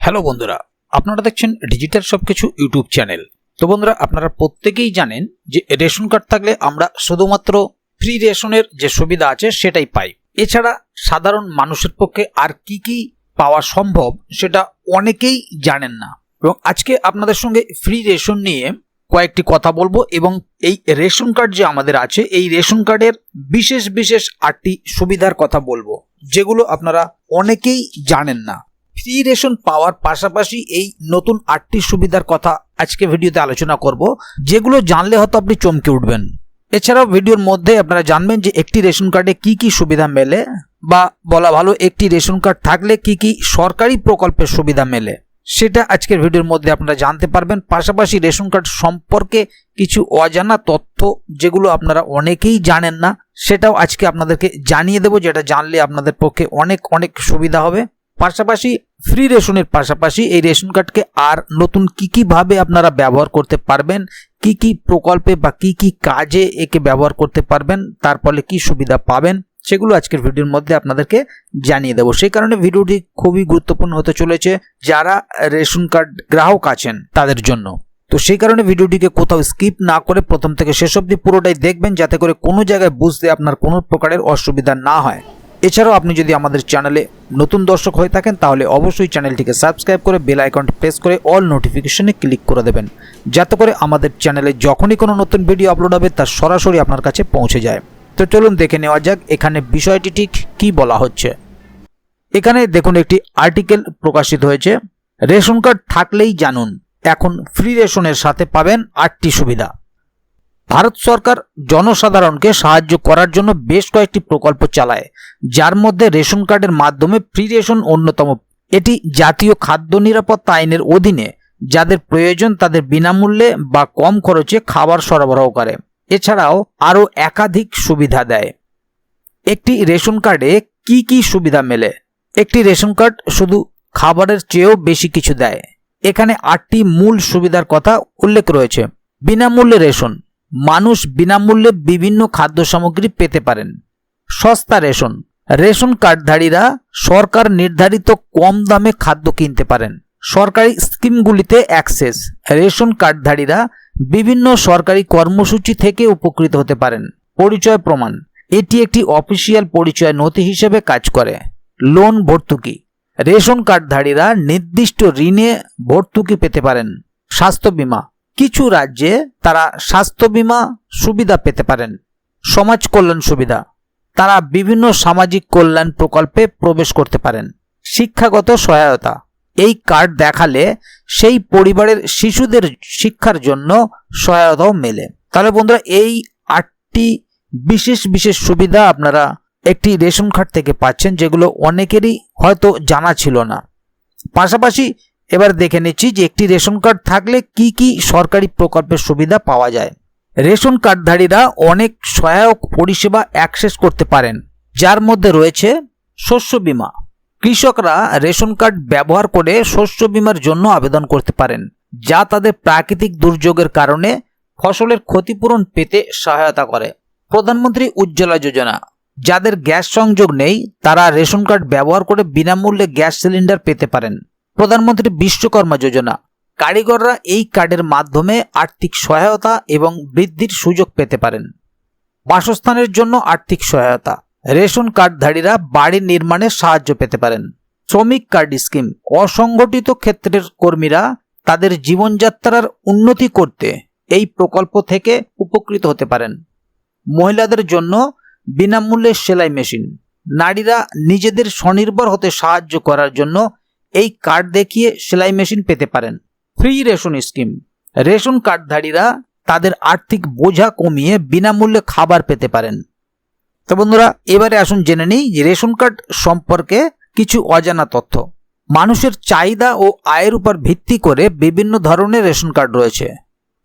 Hello বন্ধুরা, আপনারা দেখছেন ডিজিটাল সবকিছু ইউটিউব চ্যানেল। তো বন্ধুরা, আপনারা প্রত্যেকেই জানেন যে রেশন কার্ড থাকলে আমরা শুধুমাত্র ফ্রি রেশনের যে সুবিধা আছে সেটাই পাই। এছাড়া সাধারণ মানুষের পক্ষে আর কি কি পাওয়া সম্ভব সেটা অনেকেই জানেন না। এবং আজকে আপনাদের সঙ্গে ফ্রি রেশন নিয়ে কয়েকটি কথা বলব এবং এই রেশন কার্ড যে আমাদের আছে, এই রেশন কার্ডের বিশেষ বিশেষ আটটি সুবিধার কথা বলব, যেগুলো আপনারা অনেকেই জানেন না। ফ্রি রেশন পাওয়ার পাশাপাশি এই নতুন আটটি সুবিধার কথা আজকে ভিডিওতে আলোচনা করব, যেগুলো জানলে হয়তো আপনি চমকে উঠবেন। এছাড়াও ভিডিওর মধ্যে আপনারা জানবেন যে একটি রেশন কার্ডে কি কি সুবিধা মেলে বা বলা ভালো একটি রেশন কার্ড থাকলে কি কি সরকারি প্রকল্পের সুবিধা মেলে। সেটা আজকের ভিডিওর মধ্যে আপনারা জানতে পারবেন। পাশাপাশি রেশন কার্ড সম্পর্কে কিছু অজানা তথ্য যেগুলো আপনারা অনেকেই জানেন না, সেটাও আজকে আপনাদেরকে জানিয়ে দেবো, যেটা জানলে আপনাদের পক্ষে অনেক অনেক সুবিধা হবে। পাশাপাশি ফ্রি রেশনের পাশাপাশি এই রেশন কার্ডকে আর নতুন কি কি ভাবে আপনারা ব্যবহার করতে পারবেন, কি কি প্রকল্পে বা কি কি কাজে একে ব্যবহার করতে পারবেন, তার ফলে কি সুবিধা পাবেন, সেগুলো আজকের ভিডিওর মধ্যে আপনাদেরকে জানিয়ে দেবো। সেই কারণে ভিডিওটি খুবই গুরুত্বপূর্ণ হতে চলেছে যারা রেশন কার্ড গ্রাহক আছেন তাদের জন্য। তো সেই কারণে ভিডিওটিকে কোথাও স্কিপ না করে প্রথম থেকে শেষ অবধি পুরোটাই দেখবেন, যাতে করে কোনো জায়গায় বুঝতে আপনার কোনো প্রকারের অসুবিধা না হয়। এছাড়াও আপনি যদি আমাদের চ্যানেলে নতুন দর্শক হয়ে থাকেন, তাহলে অবশ্যই চ্যানেলটিকে সাবস্ক্রাইব করে বেল আইকনটি প্রেস করে অল নোটিফিকেশনে ক্লিক করে দেবেন। যাতে করে আমাদের চ্যানেলে যখনই কোনো নতুন ভিডিও আপলোড হবে, তা সরাসরি আপনার কাছে পৌঁছে যায়। তো চলুন দেখে নেওয়া যাক এখানে বিষয়টি ঠিক কী বলা হচ্ছে। এখানে দেখুন, একটি আর্টিকেল প্রকাশিত হয়েছে। রেশন কার্ড থাকলেই জানুন, এখন ফ্রি রেশনের সাথে পাবেন আটটি সুবিধা। ভারত সরকার জনসাধারণকে সাহায্য করার জন্য বেশ কয়েকটি প্রকল্প চালায়, যার মধ্যে রেশন কার্ডের মাধ্যমে ফ্রি রেশন অন্যতম। এটি জাতীয় খাদ্য নিরাপত্তা আইনের অধীনে, যাদের প্রয়োজন তাদের বিনামূল্যে বা কম খরচে খাবার সরবরাহ করে। এছাড়াও আরও একাধিক সুবিধা দেয়। একটি রেশন কার্ডে কি কি সুবিধা মেলে? একটি রেশন কার্ড শুধু খাবারের চেয়েও বেশি কিছু দেয়। এখানে আটটি মূল সুবিধার কথা উল্লেখ রয়েছে। বিনামূল্যে রেশন মানুষ বিনামূল্যে বিভিন্ন খাদ্য সামগ্রী পেতে পারেন। সস্তা রেশন। রেশন কার্ডধারীরা সরকার নির্ধারিত কম দামে খাদ্য কিনতে পারেন। সরকারি স্কিমগুলিতে অ্যাক্সেস। রেশন কার্ডধারীরা বিভিন্ন সরকারি কর্মসূচি থেকে উপকৃত হতে পারেন। পরিচয় প্রমাণ। এটি একটি অফিসিয়াল পরিচয় নথি হিসেবে কাজ করে। লোন ভর্তুকি। রেশন কার্ডধারীরা নির্দিষ্ট ঋণে ভর্তুকি পেতে পারেন। স্বাস্থ্য বীমা। কিছু রাজ্যে তারা স্বাস্থ্য বীমা সুবিধা পেতে পারেন, সমাজ কল্যাণ সুবিধা। তারা বিভিন্ন সামাজিক কল্যাণ প্রকল্পে প্রবেশ করতে পারেন। শিক্ষাগত সহায়তা। এই কার্ড দেখালে সেই পরিবারের শিশুদের শিক্ষার জন্য সহায়তাও মেলে। তাহলে বন্ধুরা, এই আটটি বিশেষ বিশেষ সুবিধা আপনারা একটি রেশন কার্ড থেকে পাচ্ছেন, যেগুলো অনেকেরই হয়তো জানা ছিল না। পাশাপাশি এবার দেখে নিচ্ছি যে একটি রেশন কার্ড থাকলে কি কি সরকারি প্রকল্পের সুবিধা পাওয়া যায়। রেশন কার্ডধারীরা অনেক সহায়ক পরিষেবা অ্যাক্সেস করতে পারেন, যার মধ্যে রয়েছে শস্য বীমা। কৃষকরা রেশন কার্ড ব্যবহার করে শস্য বীমার জন্য আবেদন করতে পারেন, যা তাদের প্রাকৃতিক দুর্যোগের কারণে ফসলের ক্ষতিপূরণ পেতে সহায়তা করে। প্রধানমন্ত্রী উজ্জ্বলা যোজনা। যাদের গ্যাস সংযোগ নেই, তারা রেশন কার্ড ব্যবহার করে বিনামূল্যে গ্যাস সিলিন্ডার পেতে পারেন। প্রধানমন্ত্রী বিশ্বকর্মা যোজনা। কারিগররা এই কার্ডের মাধ্যমে আর্থিক সহায়তা এবং বৃদ্ধির সুযোগ পেতে পারেন। বাসস্থানের জন্য আর্থিক সহায়তা। রেশন কার্ডধারীরা বাড়ি নির্মাণে সাহায্য পেতে পারেন। শ্রমিক কার্ড স্কিম। অসংগঠিত ক্ষেত্রের কর্মীরা তাদের জীবনযাত্রার উন্নতি করতে এই প্রকল্প থেকে উপকৃত হতে পারেন। মহিলাদের জন্য বিনামূল্যে সেলাই মেশিন। নারীরা নিজেদের স্বনির্ভর হতে সাহায্য করার জন্য এই কার্ড দেখিয়ে সেলাই মেশিন পেতে পারেন। ফ্রি রেশন স্কিম রেশন কার্ডধারীরা তাদের আর্থিক বোঝা কমিয়ে বিনামূল্যে খাবার পেতে পারেন। তো বন্ধুরা, এবারে আসুন জেনে নিই যে রেশন কার্ড সম্পর্কে কিছু অজানা তথ্য। মানুষের চাহিদা ও আয়ের উপর ভিত্তি করে বিভিন্ন ধরনের রেশন কার্ড রয়েছে।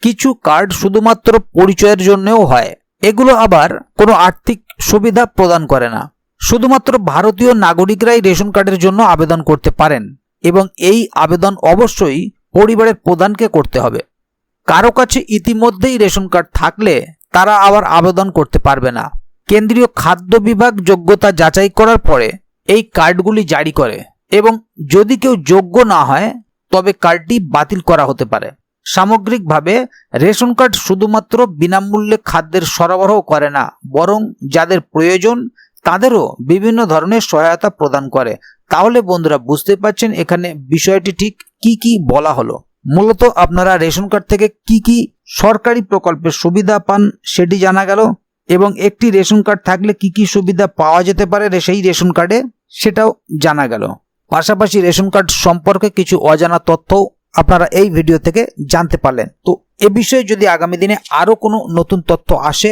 কিছু কার্ড শুধুমাত্র পরিচয়ের জন্যও হয়। এগুলো আবার কোনো আর্থিক সুবিধা প্রদান করে না। শুধুমাত্র ভারতীয় নাগরিকরাই রেশন কার্ডের জন্য আবেদন করতে পারেন এবং এই আবেদন অবশ্যই পরিবারের প্রধানকে করতে হবে। কারও কাছে ইতিমধ্যেই রেশন কার্ড থাকলে তারা আবার আবেদন করতে পারবে না। কেন্দ্রীয় খাদ্য বিভাগ যোগ্যতা যাচাই করার পরে এই কার্ডগুলি জারি করে এবং যদি কেউ যোগ্য না হয়, তবে কার্ডটি বাতিল করা হতে পারে। সামগ্রিকভাবে, রেশন কার্ড শুধুমাত্র বিনামূল্যে খাদ্যের সরবরাহ করে না, বরং যাদের প্রয়োজন তাদেরও বিভিন্ন ধরনের সহায়তা প্রদান করে। তাহলে বন্ধুরা বুঝতে পারছেন এখানে বিষয়টি ঠিক কি কি বলা হলো। মূলত আপনারা রেশন কার্ড থেকে কি কি সরকারি প্রকল্পের সুবিধা পান সেটি জানা গেল এবং একটি রেশন কার্ড থাকলে কি কি সুবিধা পাওয়া যেতে পারে সেই রেশন কার্ডে সেটাও জানা গেল। পাশাপাশি রেশন কার্ড সম্পর্কে কিছু অজানা তথ্য আপনারা এই ভিডিও থেকে জানতে পারলেন। তো এ বিষয়ে যদি আগামী দিনে আরও কোনো নতুন তথ্য আসে